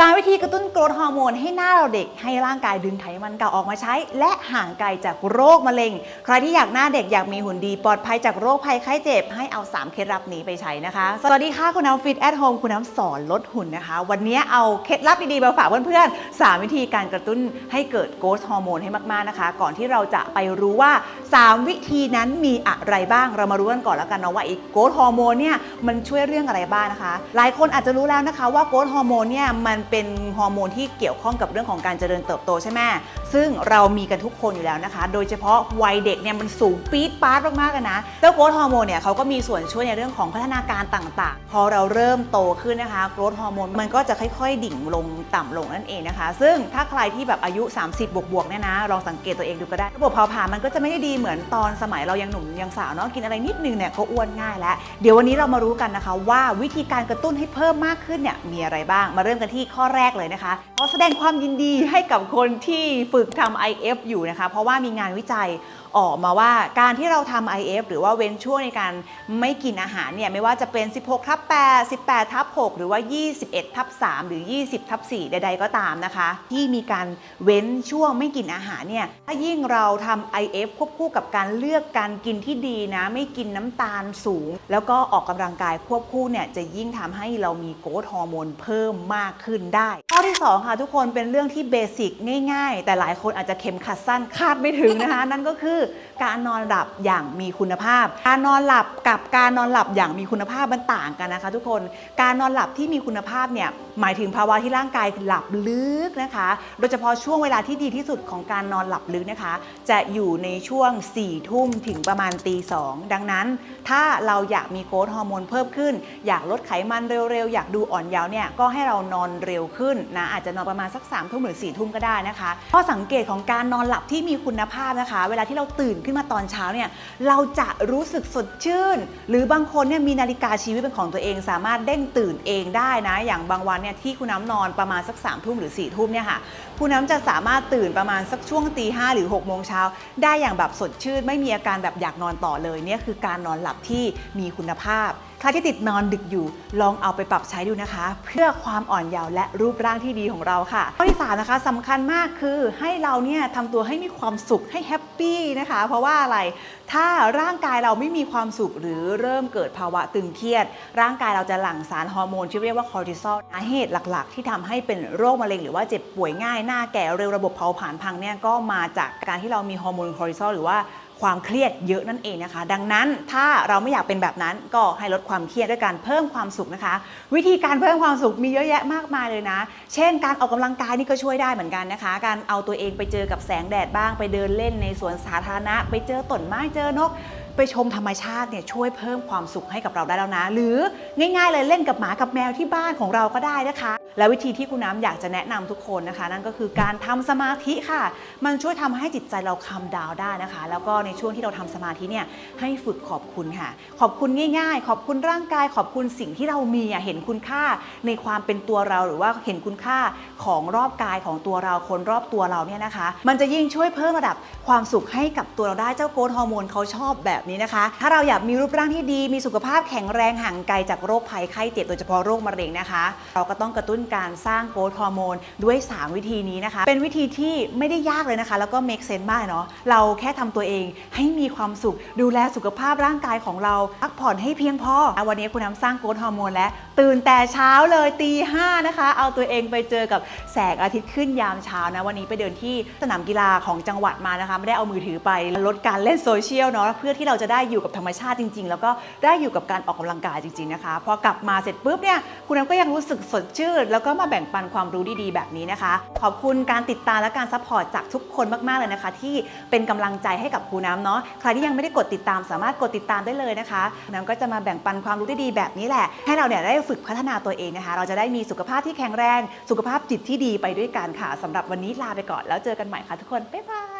สามวิธีกระตุ้นโกรทฮอร์โมนให้หน้าเราเด็กให้ร่างกายดึงไขมันเก่าออกมาใช้ และห่างไกลจากโรคมะเร็ง ใครที่อยากหน้าเด็กอยากมีหุ่นดี ปลอดภัยจากโรคภัยไข้เจ็บ ให้เอา 3 เคล็ดลับนี้ไปใช้นะคะ สวัสดีค่ะคุณน้ำฟิตแอทโฮมคุณน้ำสอนลดหุ่นนะคะ วันนี้เอาเคล็ดลับดีๆมาฝากเพื่อนๆ 3 วิธีการกระตุ้นให้เกิดโกรทฮอร์โมนให้มากๆนะคะ ก่อนที่เราจะไปรู้ว่า 3 วิธีนั้นมีอะไรบ้างเรามารู้กันก่อนแล้วกันเนาะว่าไอ้โกรทฮอร์โมนเนี่ยมันช่วยเรื่องอะไรบ้างนะคะ หลายคนอาจจะรู้แล้วนะคะว่าโกรทฮอร์โมนเนี่ยมันเป็นฮอร์โมนที่เกี่ยวข้องกับเรื่องของการเจริญเติบโตใช่ไหมซึ่งเรามีกันทุกคนอยู่แล้วนะคะ โดยเฉพาะวัยเด็กเนี่ยมันสูงปี๊ดป๊าดมากๆกันนะแล้วโกรทฮอร์โมนเนี่ยเขาก็มีส่วนช่วยในเรื่องของพัฒนาการต่างๆ พอเราเริ่มโตขึ้นนะคะโกรทฮอร์โมนมันก็จะค่อยๆ ดิ่งลงต่ำลงนั่นเองนะคะ ซึ่งถ้าใครที่แบบอายุ 30 บวกๆเนี่ยนะลองสังเกตตัวเองดูก็ได้ระบบเผาผลาญมันก็จะไม่ได้ดีเหมือนตอนสมัยเรายังหนุ่มยังสาวเนาะกินอะไรนิดนึงเนี่ยก็อ้วนง่ายแล้วเดี๋ยววันนี้เรามารู้กันนะคะ ว่าวิธีการกระตุ้นให้เพิ่มมากขึ้นเนี่ยมีอะไรบ้างมาเริ่มกันที่ข้อแรกเลยนะคะขอแสดงความยินดีให้กับคนที่ฝึกทำ IF อยู่นะคะ เพราะว่ามีงานวิจัยออกมาว่าการที่เราทำ IF หรือว่าเว้นช่วงในการไม่กินอาหารเนี่ยไม่ว่าจะเป็น 16ทับ8 18ทับ6หรือว่า 21ทับ3หรือ 20ทับ4ใด ๆ ก็ตามนะคะ ที่มีการเว้นช่วงไม่กินอาหารเนี่ยถ้ายิ่งเราทำ IF ควบคู่กับการเลือกการกินที่ดีนะ ไม่กินน้ำตาลสูง แล้วก็ออกกำลังกายควบคู่เนี่ยจะยิ่งทำให้เรามีโกรทฮอร์โมนเพิ่มมากขึ้นได้ ข้อที่ 2 ค่ะทุกคนเป็นเรื่องที่เบสิกง่าย ๆ แต่หลายคนอาจจะเข็มขัดสั้นคาดไม่ถึงนะคะ นั่นก็คือการนอนหลับอย่างมีคุณภาพ การนอนหลับกับการนอนหลับอย่างมีคุณภาพมันต่างกันนะคะ ทุกคน การนอนหลับที่มีคุณภาพเนี่ยหมายถึงภาวะที่ร่างกายหลับลึกนะคะ โดยเฉพาะช่วงเวลาที่ดีที่สุดของการนอนหลับลึกนะคะ จะอยู่ในช่วง4ี่ทุ่มถึงประมาณตีสองดังนั้น ถ้าเราอยากมีโกรทฮอร์โมนเพิ่มขึ้น อยากลดไขมันเร็วๆ อยากดูอ่อนเยาว์เนี่ยก็ให้เรานอนเร็วขึ้นนะอาจจะนอนประมาณสัก3ามทุ่มหรือ4ี่ทุ่มก็ได้นะคะข้อสังเกตของการนอนหลับที่มีคุณภาพนะคะ เวลาที่เราตื่นขึ้นมาตอนเช้าเนี่ยเราจะรู้สึกสดชื่น หรือบางคนเนี่ยมีนาฬิกาชีวิตเป็นของตัวเอง สามารถเด้งตื่นเองได้นะ อย่างบางวันเนี่ยที่คุณน้ำนอนประมาณสัก3ามทุ่มหรือ4ี่ทุ่มเนี่ยค่ะคุณน้ำจะสามารถตื่นประมาณสักช่วงตีห้าหรือ6กโมงเช้าได้อย่างแบบสดชื่น ไม่มีอาการแบบอยากนอนต่อเลยเนี่ยคือการนอนหลับที่มีคุณภาพใครที่ติดนอนดึกอยู่ ลองเอาไปปรับใช้ดูนะคะ เพื่อความอ่อนเยาว์และรูปร่างที่ดีของเราค่ะ ข้อที่สามนะคะสำคัญมากคือให้เราเนี่ยทำตัวให้มีความสุขให้แฮปปี้นะคะ เพราะว่าอะไร ถ้าร่างกายเราไม่มีความสุขหรือเริ่มเกิดภาวะตึงเครียด ร่างกายเราจะหลั่งสารฮอร์โมนที่เรียกว่าคอร์ติซอลสาเหตุหลัก ๆ ที่ทำให้เป็นโรคมะเร็งหรือว่าเจ็บป่วยง่ายหน้าแก่เร็วระบบเผาผลาญพังเนี่ยก็มาจากการที่เรามีฮอร์โมนคอร์ติซอลหรือว่า ความเครียดเยอะนั่นเองนะคะ ดังนั้นถ้าเราไม่อยากเป็นแบบนั้นก็ให้ลดความเครียดด้วยการเพิ่มความสุขนะคะ วิธีการเพิ่มความสุขมีเยอะแยะมากมายเลยนะ เช่น การออกกำลังกายนี่ก็ช่วยได้เหมือนกันนะคะ การเอาตัวเองไปเจอกับแสงแดดบ้างไปเดินเล่นในสวนสาธารณะ ไปเจอต้นไม้เจอนกไปชมธรรมชาติเนี่ยช่วยเพิ่มความสุขให้กับเราได้แล้วนะ หรือง่ายๆเลยเล่นกับหมากับแมวที่บ้านของเราก็ได้นะคะและวิธีที่คุณน้ำอยากจะแนะนำทุกคนนะคะ นั่นก็คือการทำสมาธิค่ะ มันช่วยทำให้จิตใจเราคำดาวได้นะคะ แล้วก็ในช่วงที่เราทำสมาธิเนี่ยให้ฝึกขอบคุณค่ะ ขอบคุณง่าย ๆ ขอบคุณร่างกาย ขอบคุณสิ่งที่เรามีอะเห็นคุณค่าในความเป็นตัวเราหรือว่าเห็นคุณค่าของรอบกายของตัวเราคนรอบตัวเราเนี่ยนะคะ มันจะยิ่งช่วยเพิ่มระดับความสุขให้กับตัวเราได้เจ้าโกรฮอร์โมนเขาชอบแบบนี้นะคะ ถ้าเราอยากมีรูปร่างที่ดี มีสุขภาพแข็งแรงห่างไกลจากโรคภัยไข้เจ็บโดยเฉพาะโรคมะเร็งนะคะ เราก็ต้องกระตุ้นการสร้างโกรทฮอร์โมนด้วย 3 วิธีนี้นะคะ เป็นวิธีที่ไม่ได้ยากเลยนะคะ แล้วก็ make sense มากเนาะเราแค่ทำตัวเองให้มีความสุข ดูแลสุขภาพร่างกายของเราพักผ่อนให้เพียงพออวันนี้คุณน้ำสร้างโกรทฮอร์โมนแล้วตื่นแต่เช้าเลยตีห้านะคะ เอาตัวเองไปเจอกับแสงอาทิตย์ขึ้นยามเช้านะ วันนี้ไปเดินที่สนามกีฬาของจังหวัดมานะคะ ไม่ได้เอามือถือไปลดการเล่นโซเชียลเนาะเพื่อที่เราจะได้อยู่กับธรรมชาติจริง ๆ แล้วก็ได้อยู่กับการออกกำลังกายจริง ๆ นะคะ พอกลับมาเสร็จปุ๊บเนี่ยคุณน้ำก็ยังรู้สึกสดชื่นแล้วก็มาแบ่งปันความรู้ดีๆ แบบนี้นะคะ ขอบคุณการติดตามและการซัพพอร์ตจากทุกคนมากๆเลยนะคะ ที่เป็นกำลังใจให้กับครูน้ำเนาะใครที่ยังไม่ได้กดติดตามสามารถกดติดตามได้เลยนะคะน้ำก็จะมาแบ่งปันความรู้ดีๆแบบนี้แหละ ให้เราเนี่ยได้ฝึกพัฒนาตัวเองนะคะ เราจะได้มีสุขภาพที่แข็งแรง สุขภาพจิตที่ดีไปด้วยกันค่ะสำหรับวันนี้ลาไปก่อนแล้วเจอกันใหม่ค่ะทุกคนบ๊ายบาย